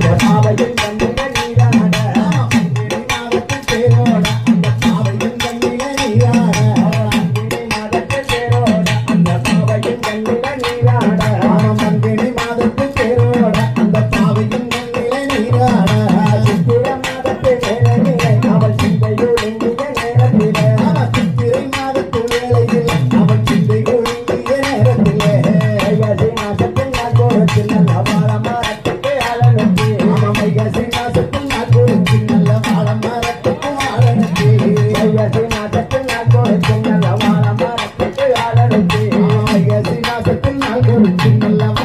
Thank you. வைகாசி மாசத்தில்